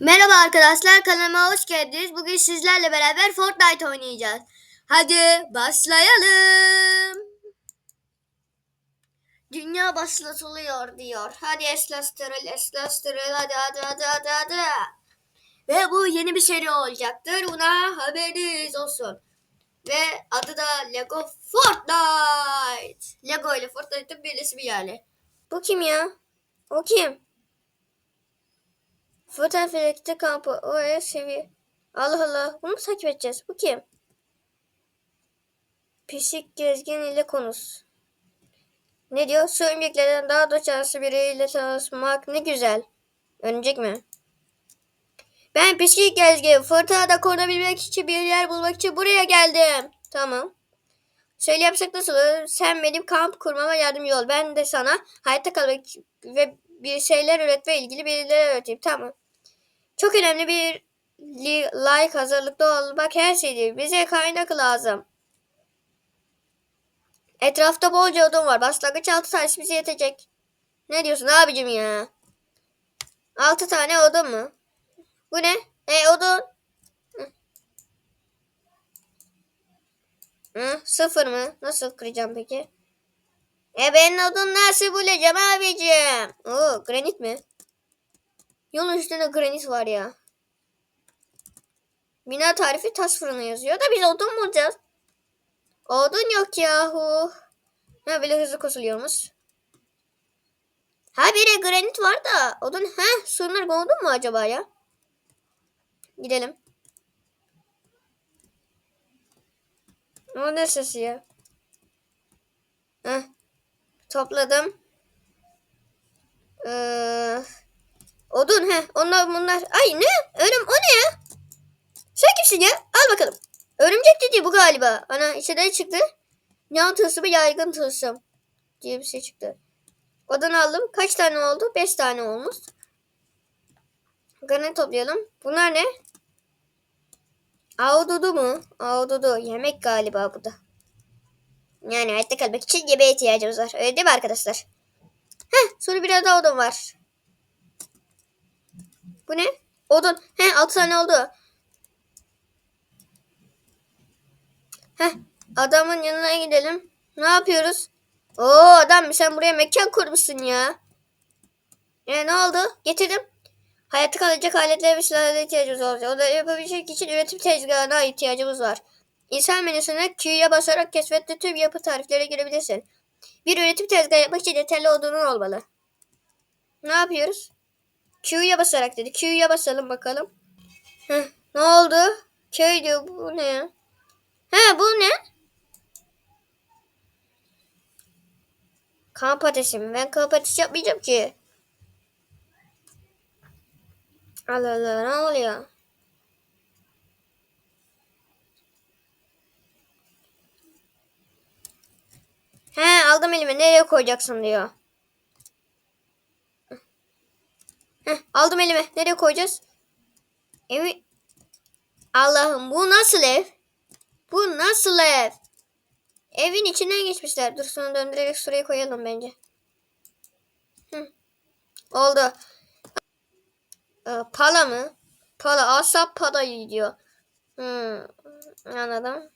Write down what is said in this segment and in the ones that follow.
Merhaba arkadaşlar kanalıma hoş geldiniz. Bugün sizlerle beraber Fortnite oynayacağız. Hadi başlayalım. Dünya başlatılıyor diyor. Hadi eslastiril eslastiril hadi hadi hadi hadi hadi. Ve bu yeni bir seri olacaktır. Buna haberiniz olsun. Ve adı da Lego Fortnite. Lego ile Fortnite'ın birleşimi yani. Bu kim ya? O kim? Fırtına felekte kampı. Oraya seviye. Allah Allah. Bunu mu takip edeceğiz? Bu kim? Pisik gezgin ile konuş. Ne diyor? Sürümceklerden daha da şanslı biriyle tanışmak ne güzel. Önecek mi? Ben pisik gezgin. Fırtınada korunabilmek için bir yer bulmak için buraya geldim. Tamam. Şöyle yapsak nasıl olur? Sen benim kamp kurmama yardımcı ol. Ben de sana hayatta kalmak ve bir şeyler üretme ilgili bilgiler öğreteyim. Tamam. Çok önemli bir li- like hazırlıklı olmak her şeydir. Bize kaynak lazım. Etrafta bolca odun var. Başlangıç 6 tanesi bize yetecek. Ne diyorsun abicim ya? 6 tane odun mu? Bu ne? E odun. Hı. Hı, sıfır mı? Nasıl kıracağım peki? E ben odun nasıl bulacağım abicim? Oo granit mi? Yolun üstünde granit var ya. Bina tarifi taş fırını yazıyor da biz odun bulacağız. Odun yok yahu. Ha böyle hızlı koşuluyormuş. Ha bir granit var da odun ha sorunlar odun mu acaba ya? Gidelim. O ne sesi ya? Heh. Topladım. Ee, odun he. Onlar bunlar. Ay ne? Ölüm o ne ya? Sen kimsin ya? Al bakalım. Örümcek dedi bu galiba. Ana içeriden çıktı. Yan tılsımı yaygın tılsım. Diye bir şey çıktı. Odan aldım. Kaç tane oldu? Beş tane olmuş. Granit toplayalım. Bunlar ne? Ahududu mu? Ahududu. Yemek galiba bu da. Yani hayatta kalmak için yemeğe ihtiyacımız var. Öyle değil mi arkadaşlar? Heh, sonra biraz daha odun var. Bu ne? Odun. He 6 tane oldu. Heh, adamın yanına gidelim. Ne yapıyoruz? Oo adam sen buraya mekan kurmuşsun ya. E ne oldu? Getirdim. Hayatta kalacak aletlere ve silahlara ihtiyacımız olacak. Onları yapabilecek için üretim tezgahına ihtiyacımız var. İnsan menüsüne Q'ya basarak keşfette tüm yapı tariflere girebilirsin. Bir üretim tezgahı yapmak için yeterli odunun olmalı. Ne yapıyoruz? Q'ya basarak dedi. Q'ya basalım bakalım. Heh, ne oldu? Köy diyor. Bu ne ya? He bu ne? Kamp ateşi mi? Ben kamp ateşi yapmayacağım ki. Allah Allah ne oluyor? He aldım elime nereye koyacaksın diyor. Heh, aldım elime nereye koyacağız? Evi... Allah'ım bu nasıl ev? Bu nasıl ev? Evin içinden geçmişler. Dur şunu döndürerek şuraya koyalım bence. Hı. Oldu. Ee, pala mı? Pala. Asap pala diyor. Hmm, anladım.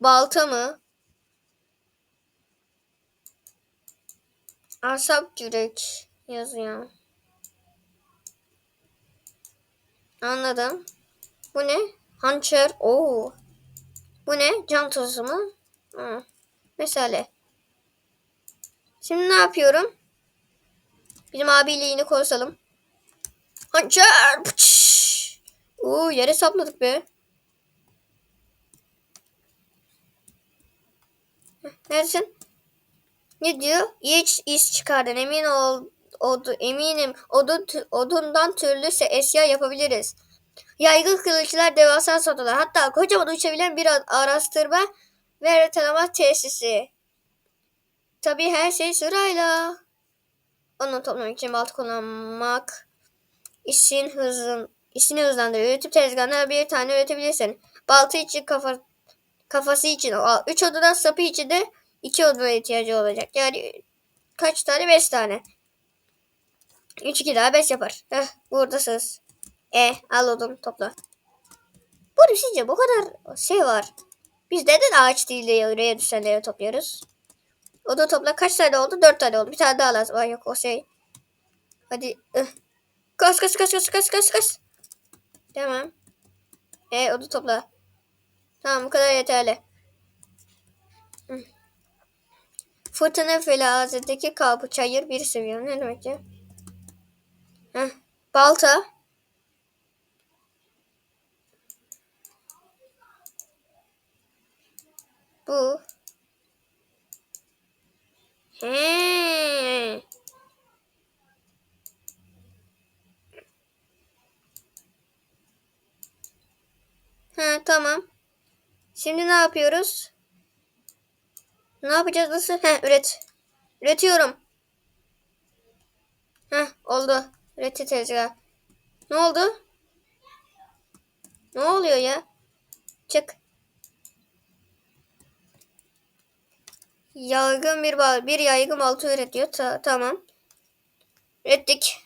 Balta mı? Asap yürek yazıyor. Anladım. Bu ne? Hançer. Oo. Bu ne? Cam tozu mu? Hı. Mesele. Şimdi ne yapıyorum? Bizim abiyle yine konuşalım. Hançer. Pıç. Oo yere sapladık be. Neredesin? Ne diyor? İş, iş çıkardın. Emin ol. Odu, eminim odun, odundan türlü se- eşya yapabiliriz. Yaygın kılıçlar devasa sodalar. Hatta kocaman uçabilen bir araştırma ve haritalama tesisi. Tabii her şey sırayla. Onu toplamak için balta kullanmak işin hızın işini hızlandırıyor. Üretim tezgahına bir tane üretebilirsin. Balta için kafa kafası için o üç odadan sapı için de iki odana ihtiyacı olacak. Yani kaç tane? Beş tane. 3 2 daha 5 yapar. Heh, buradasınız. E al odun topla. Burada sizce bu kadar şey var. Biz neden ağaç değil de oraya düşenleri topluyoruz? Odun topla kaç tane oldu? 4 tane oldu. Bir tane daha lazım. Ay yok o şey. Hadi. ıh. Kaç kaç kaç kaç kaç kaç kaç. Tamam. E odun topla. Tamam bu kadar yeterli. Fırtına felazetindeki kapı çayır bir seviyor. Ne demek ya? Heh. Balta. Bu. He. Ha tamam. Şimdi ne yapıyoruz? Ne yapacağız? Nasıl? He üret. Üretiyorum. Heh oldu. Üreti tezgah. Ne oldu? Ne oluyor ya? Çık. Yaygın bir bal, bir yaygın balta üretiyor. Ta- tamam. Ürettik.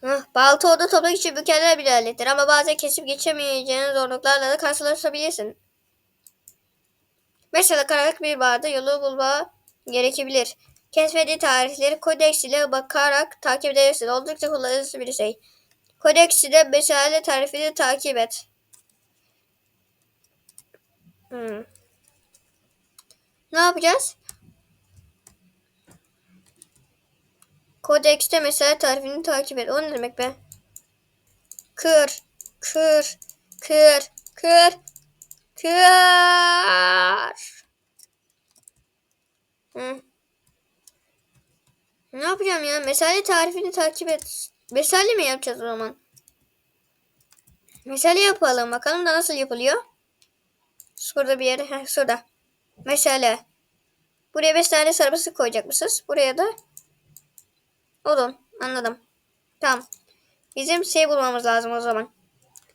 Hah, balta oda toplamak için mükemmel bir alettir ama bazen kesip geçemeyeceğin zorluklarla da karşılaşabilirsin. Mesela karanlık bir barda yolu bulma gerekebilir. Keşfediği tarihleri kodeks ile bakarak takip edebilirsin. Oldukça kullanışlı bir şey. Kodeks ile meşale tarifini takip et. Hmm. Ne yapacağız? Kodekste mesela tarifini takip et. O ne demek be? Kır, kır, kır, kır, kır. Hı. Ne yapacağım ya? Mesale tarifini takip et. Mesale mi yapacağız o zaman? Mesale yapalım. Bakalım da nasıl yapılıyor. Şurada bir yere. Heh, şurada. Mesale. Buraya 5 tane sarımsak koyacak mısınız? Buraya da odun. Anladım. Tamam. Bizim şey bulmamız lazım o zaman.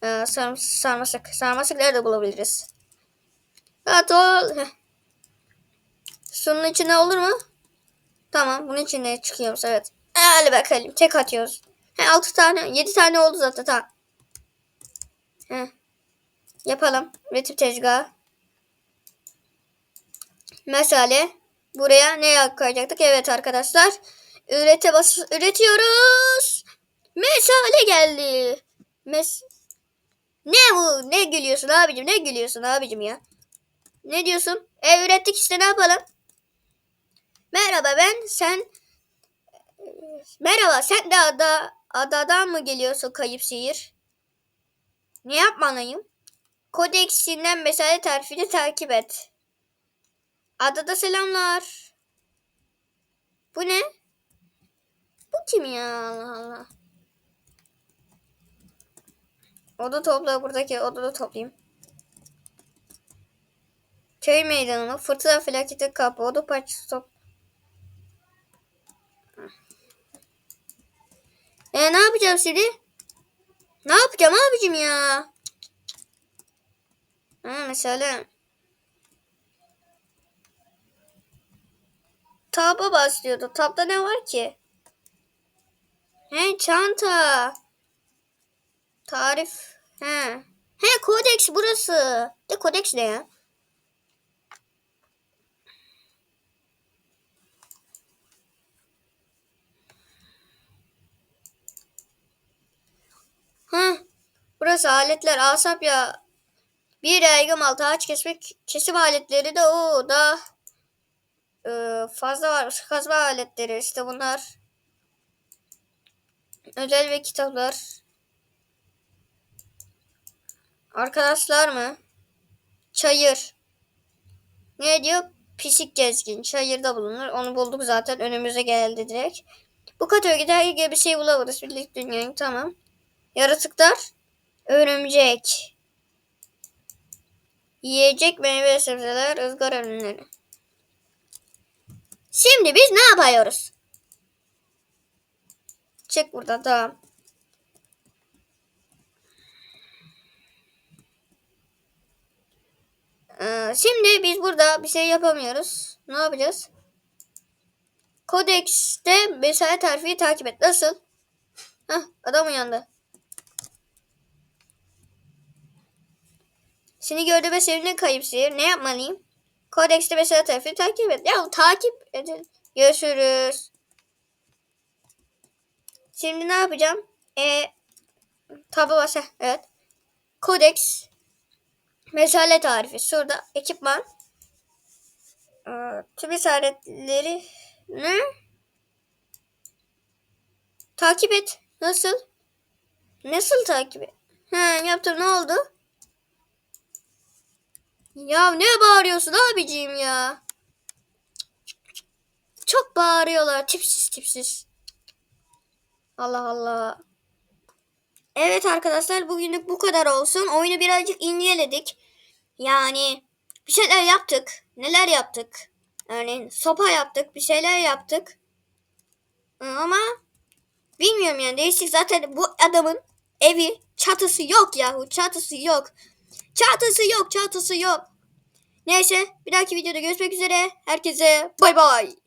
Ee, sar sarmasak. Sarmasak nerede bulabiliriz? Evet ol. Heh. Şunun içine olur mu? Tamam bunun içine çıkıyoruz evet. Ee, Hadi bakalım tek atıyoruz. He 6 tane 7 tane oldu zaten tamam. He. Yapalım. Üretim tezgahı. Mesale. Buraya ne koyacaktık? Evet arkadaşlar. Ürete bas üretiyoruz. Mesale geldi. Mes ne bu? Ne gülüyorsun abicim? Ne gülüyorsun abicim ya? Ne diyorsun? E ürettik işte ne yapalım? Merhaba ben sen Merhaba sen de ada adadan mı geliyorsun kayıp şehir? Ne yapmalıyım? Kodeksinden mesele tarifini takip et. Adada selamlar. Bu ne? Bu kim ya Allah Allah. Oda topla buradaki odada toplayayım. Köy meydanına fırtına felaketi kapı oda parçası top. E ne yapacağım şimdi? Ne yapacağım abicim ya? Ha mesela Tab'a başlıyordu. Tab'da ne var ki? He çanta. Tarif. He. He kodeks burası. De kodeks ne ya? Ha. Burası aletler asap ya. Bir yaygın altı ağaç kesmek kesim aletleri de o da e, fazla var. Kazma aletleri işte bunlar. Özel ve kitaplar. Arkadaşlar mı? Çayır. Ne diyor? Pisik gezgin. Çayırda bulunur. Onu bulduk zaten. Önümüze geldi direkt. Bu kategoride herhangi bir şey bulamadık. Birlik dünyayı tamam. Yaratıklar. Örümcek. Yiyecek meyve sebzeler, ızgara ürünleri. Şimdi biz ne yapıyoruz? Çek burada tamam. Ee, şimdi biz burada bir şey yapamıyoruz. Ne yapacağız? Kodekste mesai tarifi takip et. Nasıl? Hah adam uyandı. Seni gördüğüme sevindim kayıp sihir. Ne yapmalıyım? Kodekste mesela tarafı takip et. Ya takip edin. Görüşürüz. Şimdi ne yapacağım? E, tabi basa. Evet. Kodeks. Mesale tarifi. Şurada ekipman. Ee, tüm işaretleri ne? Takip et. Nasıl? Nasıl takip et? He yaptım ne oldu? Ya ne bağırıyorsun abiciğim ya? Çok bağırıyorlar. Tipsiz tipsiz. Allah Allah. Evet arkadaşlar bugünlük bu kadar olsun. Oyunu birazcık inceledik. Yani bir şeyler yaptık. Neler yaptık? Örneğin sopa yaptık. Bir şeyler yaptık. Ama bilmiyorum yani değişik. Zaten bu adamın evi çatısı yok yahu. Çatısı yok. Çatısı yok. Çatısı yok. Neyse bir dahaki videoda görüşmek üzere. Herkese bay bay.